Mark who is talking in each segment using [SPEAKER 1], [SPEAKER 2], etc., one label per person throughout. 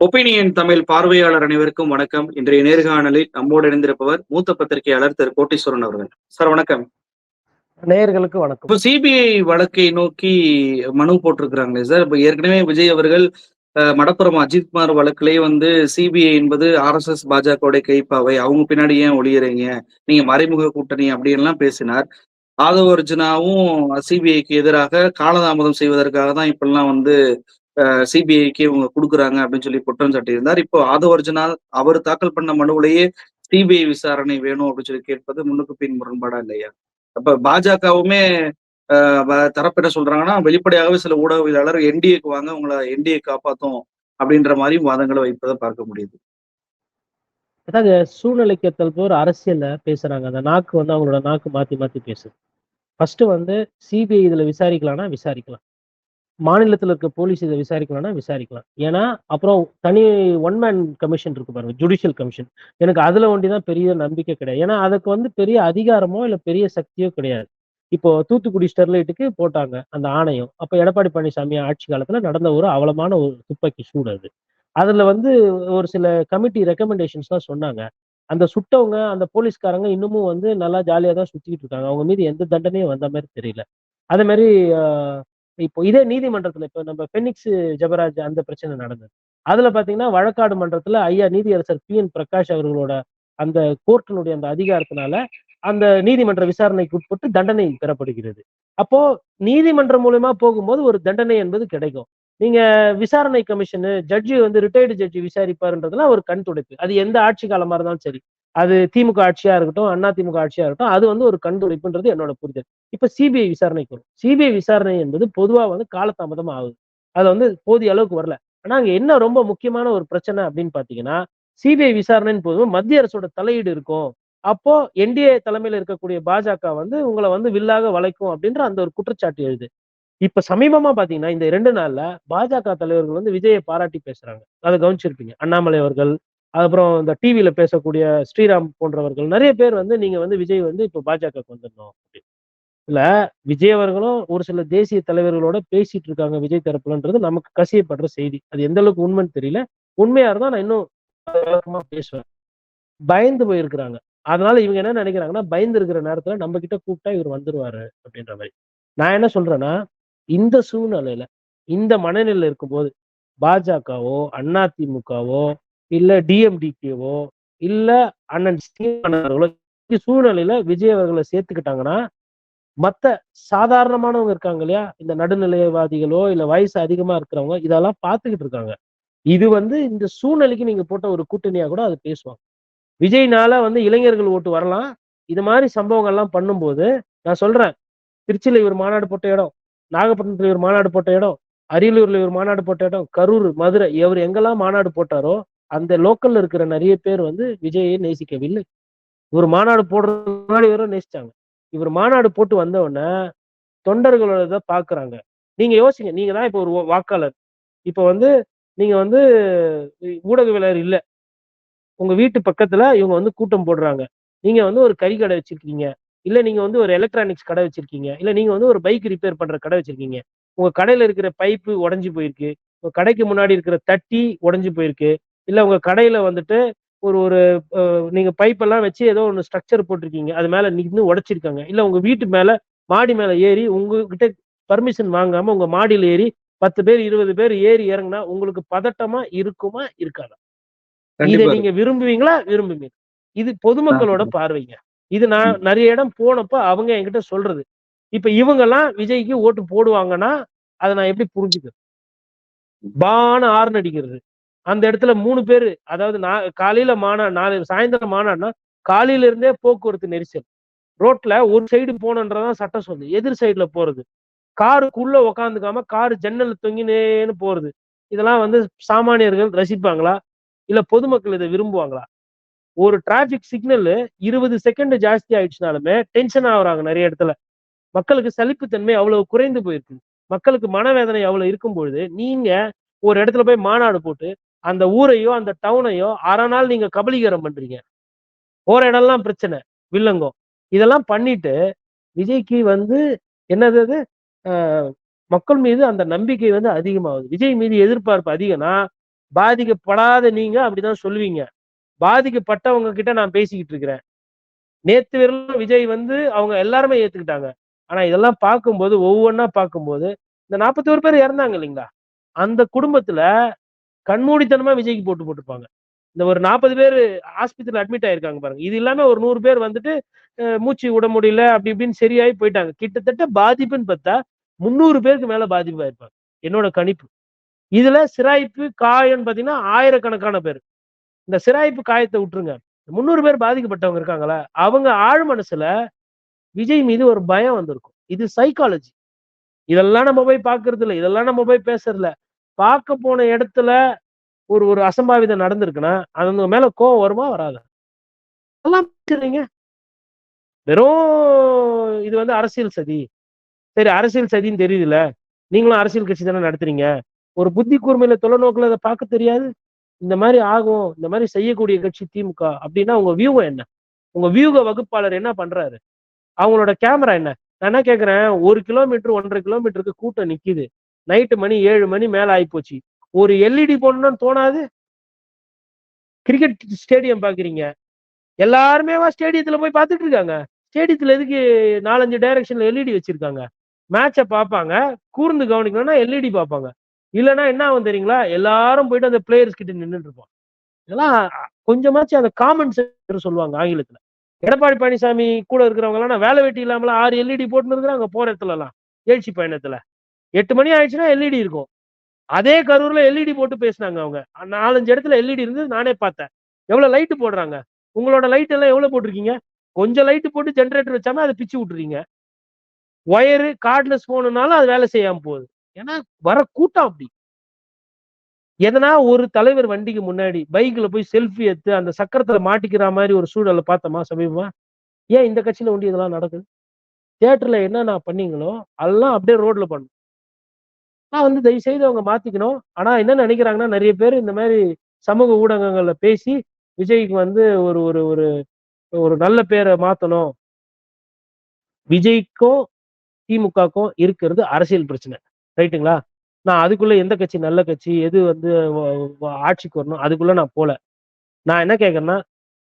[SPEAKER 1] Opinion Tamil பார்வையாளர் அனைவருக்கும் வணக்கம். இன்றைய நேர்காணலில் நம்மோடு இணைந்திருப்பவர் மூத்த பத்திரிகையாளர் திரு கோட்டீஸ்வரன் அவர்கள். சார் வணக்கம்.
[SPEAKER 2] நேயர்களுக்கு வணக்கம்.
[SPEAKER 1] இப்போ சிபிஐ வழக்கை நோக்கி மனு போட்டிருக்கிறாங்களே சார். இப்போ ஏற்கனவே விஜய் அவர்கள் மடப்புறம் அஜித்குமார் வழக்கிலே வந்து சிபிஐ என்பது ஆர்எஸ்எஸ் பாஜகவுடைய கைப்பாவை. அவங்க பின்னாடி ஏன் ஒளியறீங்க? நீங்க மறைமுக கூட்டணி அப்படின்லாம் பேசினார். ஆதவ அர்ஜுனாவும் சிபிஐக்கு எதிராக காலதாமதம் செய்வதற்காக தான் இப்பெல்லாம் வந்து சிபிஐக்கு இவங்க கொடுக்குறாங்க அப்படின்னு சொல்லி குற்றம் சாட்டியிருந்தார். இப்போ ஆதவர்ஜனால் அவர் தாக்கல் பண்ண மனுவிலேயே சிபிஐ விசாரணை வேணும் அப்படின்னு சொல்லி கேட்பது முன்னுக்கு பின் முரண்பாடா இல்லையா? அப்ப பாஜகவுமே அஹ், தரப்பு என்ன சொல்றாங்கன்னா வெளிப்படையாகவே சில ஊடகவியலாளர் என்டிஏக்கு வாங்க உங்களை என்டிஏ காப்பாத்தும் அப்படின்ற மாதிரி வாதங்களை வைப்பதை பார்க்க முடியுது.
[SPEAKER 2] அதாவது சூழ்நிலைக்கு ஏத்தல் அரசியல்ல பேசுறாங்க. அந்த நாக்கு வந்து அவங்களோட நாக்கு மாத்தி மாத்தி பேசுது. ஃபர்ஸ்ட் வந்து சிபிஐ இதுல விசாரிக்கலாம்னா விசாரிக்கலாம். மாநிலத்தில் இருக்க போலீஸ் இதை விசாரிக்கலாம்னா விசாரிக்கலாம். ஏன்னா அப்புறம் தனி ஒன் மேன் கமிஷன் இருக்கு பாருங்க ஜுடிஷியல் கமிஷன் எனக்கு அதுல ஒண்டிதான் பெரிய நம்பிக்கை கிடையாது. ஏன்னா அதுக்கு வந்து பெரிய அதிகாரமோ இல்லை பெரிய சக்தியோ கிடையாது. இப்போ தூத்துக்குடி ஸ்டெர்லைட்டுக்கு போட்டாங்க அந்த ஆணையம். அப்போ எடப்பாடி பழனிசாமி ஆட்சி காலத்துல நடந்த ஒரு அவலமான ஒரு துப்பாக்கி சூடு அது. அதுல வந்து ஒரு சில கமிட்டி ரெக்கமெண்டேஷன்ஸ் தான் சொன்னாங்க. அந்த சுட்டவங்க அந்த போலீஸ்காரங்க இன்னமும் வந்து நல்லா ஜாலியாக தான் சுற்றிக்கிட்டு இருக்காங்க. அவங்க மீது எந்த தண்டனையும் வந்த மாதிரி தெரியல. அதே மாதிரி இப்போ இதே நீதிமன்றத்துல இப்போ நம்ம பெனிக்ஸ் ஜெபராஜ் அந்த பிரச்சனை நடந்தது. அதுல பாத்தீங்கன்னா வழக்காடு மன்றத்துல ஐயா நீதியரசர் பி என் பிரகாஷ் அவர்களோட அந்த கோர்ட்டினுடைய அந்த அதிகாரத்தினால அந்த நீதிமன்ற விசாரணைக்கு உட்பட்டு தண்டனை பெறப்படுகிறது. அப்போ நீதிமன்றம் மூலயமா போகும்போது ஒரு தண்டனை என்பது கிடைக்கும். நீங்க விசாரணை கமிஷனு ஜட்ஜி வந்து ரிட்டையர்டு ஜட்ஜி விசாரிப்பாருன்றதுலாம் ஒரு கண் துடைப்பு. அது எந்த ஆட்சி காலமா இருந்தாலும் சரி. அது திமுக ஆட்சியா இருக்கட்டும் அண்ணா திமுக ஆட்சியா இருக்கட்டும் அது வந்து ஒரு கண்டுபிடிப்புன்றது என்னோட புரிதல். இப்ப சிபிஐ விசாரணைக்கு வரும். சிபிஐ விசாரணை என்பது பொதுவா வந்து காலதாமதம் ஆகுது. அது வந்து போதிய அளவுக்கு வரல. ஆனா அங்க என்ன ரொம்ப முக்கியமான ஒரு பிரச்சனை அப்படின்னு பாத்தீங்கன்னா சிபிஐ விசாரணைன்னு போதும் மத்திய அரசோட தலையீடு இருக்கும். அப்போ என்டிஏ தலைமையில இருக்கக்கூடிய பாஜக வந்து உங்களை வந்து வில்லாக வளைக்கும் அப்படின்ற அந்த ஒரு குற்றச்சாட்டு எழுது. இப்ப சமீபமா பாத்தீங்கன்னா இந்த ரெண்டு நாள்ல பாஜக தலைவர்கள் வந்து விஜயை பாராட்டி பேசுறாங்க. அதை கவனிச்சிருப்பீங்க. அண்ணாமலை அவர்கள் அப்புறம் இந்த டிவியில பேசக்கூடிய ஸ்ரீராம் போன்றவர்கள் நிறைய பேர் வந்து நீங்க வந்து விஜய் வந்து இப்ப பாஜக வந்துடணும் அப்படின்னு. இல்ல விஜய் அவர்களும் ஒரு சில தேசிய தலைவர்களோட பேசிட்டு இருக்காங்க விஜய் தரப்புலன்றது நமக்கு கசியப்படுற செய்தி. அது எந்த அளவுக்கு உண்மைன்னு தெரியல. உண்மையா இருந்தா நான் இன்னும் விளக்கமா பேசுவேன். பயந்து போயிருக்கிறாங்க. அதனால இவங்க என்ன நினைக்கிறாங்கன்னா பயந்து இருக்கிற நேரத்துல நம்ம கிட்ட கூப்பிட்டா இவர் வந்துருவாரு அப்படின்ற மாதிரி. நான் என்ன சொல்றேன்னா இந்த சூழ்நிலையில இந்த மனநிலையில இருக்கும்போது பாஜகவோ அதிமுகவோ இல்லை டிஎம்டிகேவோ இல்லை அண்ணன் சீமான் சூழ்நிலையில விஜய் அவர்களை சேர்த்துக்கிட்டாங்கன்னா மற்ற சாதாரணமானவங்க இருக்காங்க இல்லையா? இந்த நடுநிலைவாதிகளோ இல்லை வயசு அதிகமா இருக்கிறவங்க இதெல்லாம் பார்த்துக்கிட்டு இருக்காங்க. இது வந்து இந்த சூழ்நிலைக்கு நீங்க போட்ட ஒரு கூட்டணியா கூட அது பேசுவாங்க. விஜய்னால வந்து இளைஞர்கள் ஓட்டு வரலாம். இது மாதிரி சம்பவங்கள்லாம் பண்ணும்போது நான் சொல்றேன் திருச்சியில இவர் மாநாடு போட்ட இடம் நாகப்பட்டினத்துல இவர் மாநாடு போட்ட இடம் அரியலூர்ல இவர் மாநாடு போட்ட இடம் கரூர் மதுரை இவர் எங்கெல்லாம் மாநாடு போட்டாரோ அந்த லோக்கல்ல இருக்கிற நிறைய பேர் வந்து விஜயை நேசிக்கவில்லை. இவர் மாநாடு போடுற முன்னாடி வரை நேசிச்சாங்க. இவர் மாநாடு போட்டு வந்த உடனே தொண்டர்களோட இதை பாக்குறாங்க. நீங்க யோசிங்க நீங்க தான் இப்போ ஒரு வாக்காளர். இப்போ வந்து நீங்க வந்து ஊடகவியலர் இல்லை. உங்க வீட்டு பக்கத்துல இவங்க வந்து கூட்டம் போடுறாங்க. நீங்க வந்து ஒரு கறி கடை வச்சிருக்கீங்க. இல்ல நீங்க வந்து ஒரு எலக்ட்ரானிக்ஸ் கடை வச்சிருக்கீங்க. இல்ல நீங்க வந்து ஒரு பைக் ரிப்பேர் பண்ற கடை வச்சிருக்கீங்க. உங்க கடையில இருக்கிற பைப்பு உடஞ்சி போயிருக்கு. உங்க கடைக்கு முன்னாடி இருக்கிற தட்டி உடஞ்சு போயிருக்கு. இல்ல உங்க கடையில வந்துட்டு ஒரு ஒரு அஹ், நீங்க பைப் எல்லாம் வச்சு ஏதோ ஒன்று ஸ்ட்ரக்சர் போட்டிருக்கீங்க. அது மேல நின்று உடைச்சிருக்காங்க. இல்ல உங்க வீட்டு மேல மாடி மேல ஏறி உங்ககிட்ட பர்மிஷன் வாங்காம உங்க மாடியில ஏறி பத்து பேர் இருபது பேர் ஏறி இறங்குனா உங்களுக்கு பதட்டமா இருக்குமா இருக்காதா? இதை நீங்க விரும்புவீங்களா? விரும்புவீங்க. இது பொதுமக்களோட பார்வைங்க. இது நான் நிறைய இடம் போனப்ப அவங்க என்கிட்ட சொல்றது. இப்ப இவங்க எல்லாம் விஜய்க்கு ஓட்டு போடுவாங்கன்னா அதை நான் எப்படி புரிஞ்சுக்கிறேன் பான ஆர்ன் அடிக்கிறது. அந்த இடத்துல மூணு பேரு அதாவது நான் காலையில மாநாடு நாலு சாயந்தரம் மாநாடுனா காலையில இருந்தே போக்குவரத்து நெரிசல். ரோட்ல ஒரு சைடு போனன்றதான் சட்டம் சொல்லு எதிர் சைடுல போறது. காருக்குள்ள உக்காந்துக்காம காரு ஜன்னல் தொங்கினேன்னு போறது. இதெல்லாம் வந்து சாமானியர்கள் ரசிப்பாங்களா? இல்ல பொதுமக்கள் இதை விரும்புவாங்களா? ஒரு டிராபிக் சிக்னல் இருபது செகண்ட் ஜாஸ்தி ஆயிடுச்சுனாலுமே டென்ஷன் ஆகுறாங்க நிறைய இடத்துல. மக்களுக்கு சலிப்புத்தன்மை அவ்வளவு குறைந்து போயிருக்கு. மக்களுக்கு மனவேதனை அவ்வளவு இருக்கும் பொழுது நீங்க ஒரு இடத்துல போய் மாநாடு போட்டு அந்த ஊரையோ அந்த டவுனையோ அரை நாள் நீங்க கபலீகரம் பண்றீங்க. போற இடம்லாம் பிரச்சனை. வில்லங்கம். இதெல்லாம் பண்ணிட்டு விஜய்க்கு வந்து என்னது அது? ஆஹ் மக்கள் மீது அந்த நம்பிக்கை வந்து அதிகமாகுது. விஜய் மீது எதிர்பார்ப்பு அதிகம்னா பாதிக்கப்படாத நீங்க அப்படிதான் சொல்லுவீங்க. பாதிக்கப்பட்டவங்க கிட்ட நான் பேசிக்கிட்டு இருக்கிறேன். நேத்து வரலும் விஜய் வந்து அவங்க எல்லாருமே ஏத்துக்கிட்டாங்க. ஆனா இதெல்லாம் பார்க்கும்போது ஒவ்வொன்றா பார்க்கும்போது இந்த நாற்பத்தி ஒரு பேர் இறந்தாங்க இல்லைங்களா? அந்த குடும்பத்துல கண்மூடித்தனமா விஜய்க்கு போட்டு போட்டுருப்பாங்க. இந்த ஒரு நாற்பது பேர் ஆஸ்பத்திரியில் அட்மிட் ஆயிருக்காங்க பாருங்க. இது இல்லாம ஒரு நூறு பேர் வந்துட்டு மூச்சு விட முடியல அப்படி இப்படின்னு சரியாயி போயிட்டாங்க. கிட்டத்தட்ட பாதிப்புன்னு பார்த்தா முந்நூறு பேருக்கு மேல பாதிப்பு ஆயிருப்பாங்க என்னோட கணிப்பு. இதுல சிராய்ப்பு காயம்னு பாத்தீங்கன்னா ஆயிரக்கணக்கான பேர். இந்த சிராய்ப்பு காயத்தை விட்டுருங்க. முந்நூறு பேர் பாதிக்கப்பட்டவங்க இருக்காங்களா? அவங்க ஆழ் மனசுல விஜய் மீது ஒரு பயம் வந்திருக்கும். இது சைக்காலஜி இதெல்லாம் நம்ம போய் பார்க்கறது இல்லை இதெல்லாம் நம்ம போய் பேசுறது பார்க்க போன இடத்துல ஒரு ஒரு அசம்பாவிதம் நடந்திருக்குன்னா அது மேல கோவம் வருமா வராதா? பேசுறீங்க வெறும் இது வந்து அரசியல் சதி. சரி அரசியல் சதின்னு தெரியுதுல்ல. நீங்களும் அரசியல் கட்சி தானே நடத்துறீங்க. ஒரு புத்தி கூர்மையில தொலைநோக்குல அதை பார்க்க தெரியாது. இந்த மாதிரி ஆகும் இந்த மாதிரி செய்யக்கூடிய கட்சி திமுக அப்படின்னா உங்க வியூகம் என்ன? உங்க வியூக வகுப்பாளர் என்ன பண்றாரு? அவங்களோட கேமரா என்ன? நான் என்ன கேக்குறேன்? ஒரு கிலோமீட்டர் ஒன்றரை கிலோமீட்டருக்கு கூட்டம் நிக்குது. நைட்டு மணி ஏழு மணி மேல ஆயிப்போச்சு ஒரு எல்இடி போடணும்னு தோணாது? கிரிக்கெட் ஸ்டேடியம் பாக்குறீங்க. எல்லாருமே ஸ்டேடியத்துல போய் பார்த்துட்டு இருக்காங்க. ஸ்டேடியத்துல எதுக்கு நாலஞ்சு டைரக்ஷன்ல எல்இடி வச்சிருக்காங்க? மேட்சை பார்ப்பாங்க. கூர்ந்து கவனிக்கணும்னா எல்இடி பார்ப்பாங்க. இல்லைன்னா என்ன ஆகும் தெரியுங்களா? எல்லாரும் போயிட்டு அந்த பிளேயர்ஸ் கிட்ட நின்றுட்டு இருப்போம். இதெல்லாம் கொஞ்சமாச்சும் அந்த காமன் சென்டர் சொல்லுவாங்க ஆங்கிலத்துல. எடப்பாடி பழனிசாமி கூட இருக்கிறவங்க எல்லாம் நான் வேலை வெட்டி இல்லாமல் ஆறு எல்இடி போட்டுன்னு இருக்கிறாங்க போற இடத்துல எல்லாம் எழுச்சி பயணத்துல. எட்டு மணி ஆயிடுச்சுன்னா எல்இடி இருக்கும். அதே கரூர்ல எல்இடி போட்டு பேசினாங்க அவங்க. நாலஞ்சு இடத்துல எல்இடி இருந்து நானே பார்த்தேன். எவ்வளவு லைட்டு போடுறாங்க? உங்களோட லைட் எல்லாம் எவ்வளவு போட்டிருக்கீங்க? கொஞ்சம் லைட்டு போட்டு ஜென்ரேட்டர் வச்சாம அதை பிச்சு விட்டுறீங்க. ஒயரு கார்ட்லெஸ் போனனாலும் அது வேலை செய்யாம போகுது. ஏன்னா வர கூட்டம் அப்படி. எதனா ஒரு தலைவர் வண்டிக்கு முன்னாடி பைக்ல போய் செல்ஃபி எடுத்து அந்த சக்கரத்துல மாட்டிக்கிற மாதிரி ஒரு சூழலை பார்த்தோமா சமீபமா? ஏன் இந்த கட்சியில ஒண்டி இதெல்லாம் நடக்குது? தியேட்டர்ல என்னென்ன பண்ணீங்களோ அதெல்லாம் அப்படியே ரோட்ல பண்ணும். நான் வந்து தயவு செய்து அவங்க மாத்திக்கணும். ஆனா என்ன நினைக்கிறாங்கன்னா நிறைய பேர் இந்த மாதிரி சமூக ஊடகங்கள்ல பேசி விஜய்க்கு வந்து ஒரு ஒரு ஒரு ஒரு நல்ல பேரை மாத்தணும். விஜய்க்கும் திமுகக்கும் இருக்கிறது அரசியல் பிரச்சனை. ரைட்டுங்களா? நான் அதுக்குள்ள எந்த கட்சி நல்ல கட்சி எது வந்து ஆட்சிக்கு வரணும் அதுக்குள்ள நான் போல. நான் என்ன கேட்கறேன்னா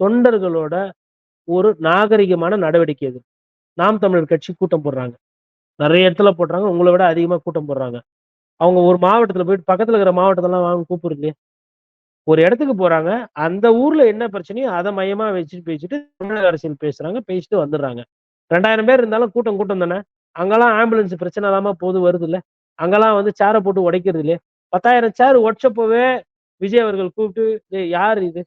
[SPEAKER 2] தொண்டர்களோட ஒரு நாகரிகமான நடவடிக்கை இது. நாம் தமிழர் கட்சி கூட்டம் போடுறாங்க. நிறைய இடத்துல போடுறாங்க உங்களை விட அதிகமா கூட்டம் போடுறாங்க. அவங்க ஒரு மாவட்டத்துல போயிட்டு பக்கத்துல இருக்கிற மாவட்டத்தெல்லாம் வாங்க கூப்பிடுறது இல்லையா ஒரு இடத்துக்கு போறாங்க. அந்த ஊர்ல என்ன பிரச்சனையோ அதை மையமா வச்சுட்டு பேசிட்டு தமிழக அரசியல் பேசுறாங்க. பேசிட்டு வந்துடுறாங்க. ரெண்டாயிரம் பேர் இருந்தாலும் கூட்டம் கூட்டம் தானே? அங்கெல்லாம் ஆம்புலன்ஸ் பிரச்சனை இல்லாம போது வருது இல்ல அங்கெல்லாம் வந்து சேரை போட்டு உடைக்கிறது இல்லையே? பத்தாயிரம் சேர் உடைச்சப்போவே விஜய் அவர்கள் கூப்பிட்டு யார் இது?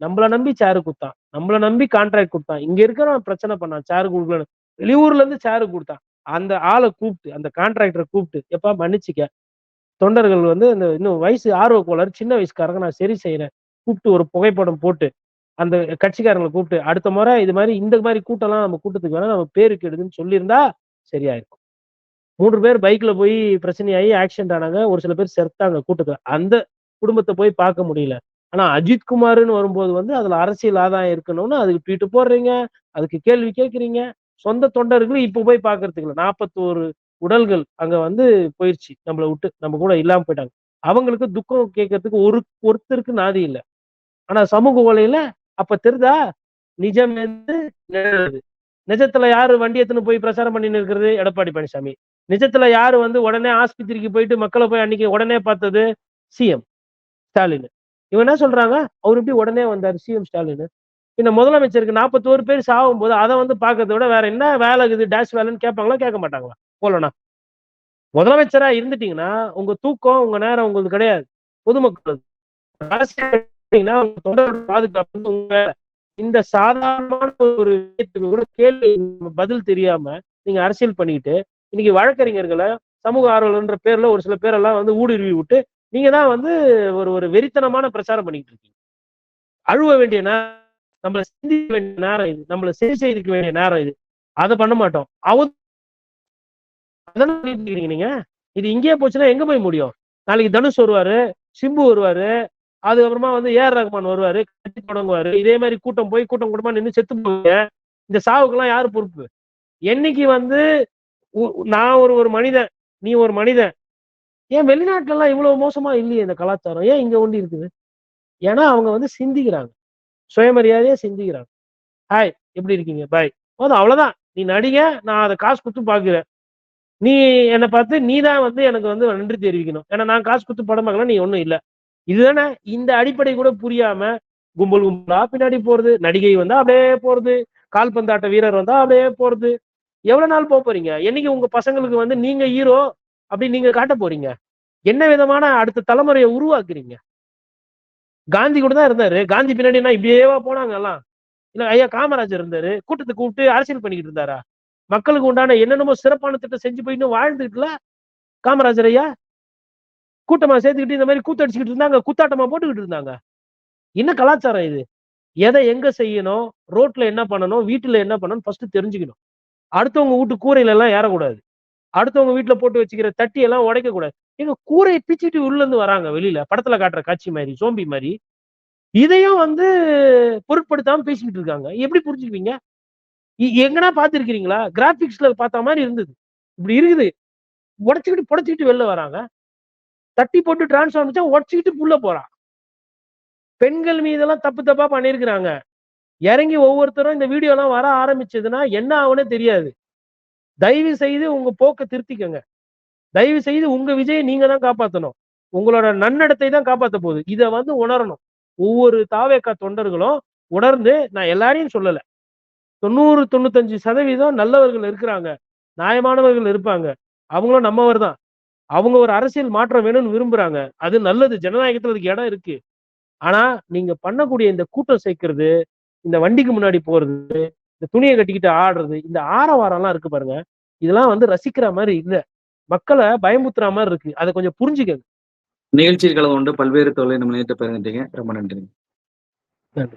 [SPEAKER 2] நம்மள நம்பி சேரு கொடுத்தான். நம்மள நம்பி கான்ட்ராக்ட் கொடுத்தான். இங்க இருக்கிறவன் பிரச்சனை பண்ணான். சேரு கொடுக்கலன்னு. வெளியூர்ல இருந்து சேரு கொடுத்தான். அந்த ஆளை கூப்பிட்டு அந்த கான்ட்ராக்டரை கூப்பிட்டு எப்பா மன்னிச்சுக்க. தொண்டர்கள் வந்து இந்த இன்னும் வயசு ஆர்வ கோளாறு சின்ன வயசுக்காரங்க நான் சரி செய்யறேன் கூப்பிட்டு ஒரு புகைப்படம் போட்டு அந்த கட்சிக்காரங்களை கூப்பிட்டு அடுத்த முறை இது மாதிரி இந்த மாதிரி கூட்டம்லாம் நம்ம கூட்டத்துக்கு வேணா நம்ம பேருக்கு எடுதுன்னு சொல்லியிருந்தா சரியா இருக்கும் மூன்று பேர் பைக்ல போய் பிரச்சனையாகி ஆக்சிடென்ட் ஆனாங்க. ஒரு சில பேர் செத்தாங்க கூட்டத்துல. அந்த குடும்பத்தை போய் பார்க்க முடியல. ஆனா அஜித் குமார்னு வரும்போது வந்து அதுல அரசியல் ஆதாயம் இருக்கணும்னு அதுக்கு ட்வீட்டு போடுறீங்க அதுக்கு கேள்வி கேட்குறீங்க. சொந்த தொண்டர்களும் இப்போ போய் பார்க்கறதுக்கு இல்லை. நாற்பத்தோரு உடல்கள் அங்க வந்து போயிருச்சு. நம்மளை விட்டு நம்ம கூட இல்லாம போயிட்டாங்க. அவங்களுக்கு துக்கம் கேட்கறதுக்கு ஒரு ஒருத்தருக்கு நாதி இல்லை. ஆனா சமூக ஓலையில அப்ப தெரிதா? நிஜம் வந்து நிழலுது. நிஜத்துல யாரு வண்டி எடுத்துன்னு போய் பிரச்சாரம் பண்ணின்னு இருக்கிறது எடப்பாடி பழனிசாமி. நிஜத்துல யாரு வந்து உடனே ஆஸ்பத்திரிக்கு போயிட்டு மக்களை போய் அன்னைக்கு உடனே பார்த்தது? சிஎம் ஸ்டாலின். இவன் என்ன சொல்றாங்க? அவர் எப்படி உடனே வந்தாரு சிஎம் ஸ்டாலின். இந்த முதலமைச்சருக்கு நாற்பத்தோரு பேர் சாகும் போது அதை வந்து பார்க்கறத விட வேற என்ன வேலை இருக்குது? டேஷ் வேலைன்னு கேட்பாங்களா? கேட்க மாட்டாங்களா? போலனா முதலமைச்சரா இருந்துட்டீங்கன்னா உங்க தூக்கம் உங்க நேரம் உங்களுக்கு கிடையாது. பொதுமக்கள் அரசியல் பாதுகாப்பு உங்க இந்த சாதாரணமான ஒரு விஷயத்துக்கு கூட கேள்வி பதில் தெரியாம நீங்க அரசியல் பண்ணிட்டு இன்னைக்கு வழக்கறிஞர்களை சமூக ஆர்வலர்ன்ற பேர்ல ஒரு சில பேரெல்லாம் வந்து ஊடுருவி விட்டு நீங்க தான் வந்து ஒரு ஒரு வெறித்தனமான பிரச்சாரம் பண்ணிட்டு இருக்கீங்க. அழுவ வேண்டிய நேரம் நம்மளை சிந்திக்க வேண்டிய நேரம் இது. நம்மள சரி செய்திருக்க வேண்டிய நேரம் இது. அதை பண்ண மாட்டோம். அவ நீங்க? இது இங்கேயே போச்சுன்னா எங்க போய் முடியும்? நாளைக்கு தனுஷ் வருவாரு சிம்பு வருவாரு அதுக்கப்புறமா வந்து ஏஆர் ரகுமான் வருவாரு கட்சி தொடங்குவாரு. இதே மாதிரி கூட்டம் போய் கூட்டம் கூட்டமா நின்று செத்து போவீங்க. இந்த சாவுக்கெல்லாம் யாரு பொறுப்பு? என்னைக்கு வந்து உ- நான் ஒரு ஒரு மனிதன் நீ ஒரு மனிதன். ஏன் வெளிநாட்டுலலாம் இவ்வளவு மோசமா இல்லையே இந்த கலாச்சாரம்? ஏன் இங்க ஒண்டி இருக்குது? ஏன்னா அவங்க வந்து சிந்திக்கிறாங்க. சுயமரியாதையா சிந்திக்கிறாங்க. ஹாய் எப்படி இருக்கீங்க? பாய் போதும் அவ்வளவுதான். நீ நடிக நான் அதை காசு கொடுத்து பாக்குறேன் நீ என்னை பார்த்து நீ தான் வந்து எனக்கு வந்து நன்றி தெரிவிக்கணும். ஏன்னா நான் காசு கொடுத்து படம் பார்க்கலாம் நீ ஒன்றும் இல்லை. இதுதானே? இந்த அடிப்படை கூட புரியாம கும்பல் கும்பலா பின்னாடி போறது. நடிகை வந்தா அப்படியே போறது. கால்பந்தாட்ட வீரர் வந்தா அப்படியே போறது. எவ்வளவு நாள் போக போறீங்க? என்னைக்கு உங்க பசங்களுக்கு வந்து நீங்க ஹீரோ அப்படி நீங்க காட்ட போறீங்க? என்ன விதமான அடுத்த தலைமுறையை உருவாக்குறீங்க? காந்தி கூட தான் இருந்தாரு. காந்தி பின்னாடி என்ன இப்படியேவா போனாங்க எல்லாம்? இல்ல ஐயா காமராஜர் இருந்தாரு. கூட்டத்தை கூப்பிட்டு அரசியல் பண்ணிக்கிட்டு இருந்தாரா? மக்களுக்கு உண்டான என்னென்னமோ சிறப்பான திட்டம் செஞ்சு போயிட்டு வாழ்ந்துட்டுல காமராஜர் ஐயா? கூட்டமா சேர்த்துக்கிட்டு இந்த மாதிரி கூத்தடிச்சுக்கிட்டு இருந்தாங்க கூத்தாட்டமா போட்டுக்கிட்டு இருந்தாங்க. என்ன கலாச்சாரம் இது. எதை எங்க செய்யணும் ரோட்ல என்ன பண்ணணும் வீட்டுல என்ன பண்ணணும் ஃபர்ஸ்ட் தெரிஞ்சுக்கணும். அடுத்தவங்க வீட்டு கூரையில எல்லாம் ஏறக்கூடாது. அடுத்தவங்க வீட்டுல போட்டு வச்சுக்கிற தட்டி எல்லாம் உடைக்க கூடாது. எங்க கூரையை பிச்சுட்டு உள்ள இருந்து வராங்க வெளியில படத்துல காட்டுற காட்சி மாதிரி சோம்பி மாதிரி. இதையும் வந்து பொருட்படுத்தாம பேசிக்கிட்டு இருக்காங்க. எப்படி புரிஞ்சுக்குவீங்க? இ- பார்த்துருக்கிறீங்களா கிராஃபிக்ஸ்ல பார்த்த மாதிரி இருந்தது. இப்படி இருக்குது. உடச்சிக்கிட்டு புடச்சிக்கிட்டு வெளில வராங்க. தட்டி போட்டு டிரான்ஸ்ஃபார்ம் வச்சா உடச்சிக்கிட்டு உள்ள போறான் பெண்கள் மீதெல்லாம் தப்பு தப்பா பண்ணியிருக்கிறாங்க இறங்கி ஒவ்வொருத்தரும் இந்த வீடியோலாம் வர ஆரம்பிச்சதுன்னா என்ன ஆகுனே தெரியாது. தயவு செய்து உங்க போக்கை திருத்திக்கங்க. தயவு செய்து உங்க விஜயை நீங்க தான் காப்பாற்றணும் உங்களோட நன்னடத்தை தான் காப்பாற்ற போகுது. இதை வந்து உணரணும். ஒவ்வொரு தாவேக்கா தொண்டர்களும் உணர்ந்து நான் எல்லாரையும் சொல்லலை. தொண்ணூறு தொண்ணூத்தஞ்சு சதவீதம் நல்லவர்கள் இருக்கிறாங்க. நியாயமானவர்கள் இருப்பாங்க. அவங்களும் நம்மவர் தான். அவங்க ஒரு அரசியல் மாற்றம் வேணும்னு விரும்புறாங்க. அது நல்லது. ஜனநாயகத்துல அதுக்கு இடம் இருக்கு. ஆனா நீங்க பண்ணக்கூடிய இந்த கூட்டம் சேர்க்கிறது இந்த வண்டிக்கு முன்னாடி போறது இந்த துணியை கட்டிக்கிட்டு ஆடுறது இந்த ஆரவாரம்லாம் இருக்கு பாருங்க. இதெல்லாம் வந்து ரசிக்கிற மாதிரி இல்ல. மக்களை பயமுத்துற மாதிரி இருக்கு. அதை கொஞ்சம் புரிஞ்சுக்கங்க.
[SPEAKER 1] நிகழ்ச்சியில் கலந்து கொண்டு பல்வேறு தொழிலை நம்ம நேற்று பகிர்ந்துட்டீங்க ரொம்ப நன்றி
[SPEAKER 2] நன்றி.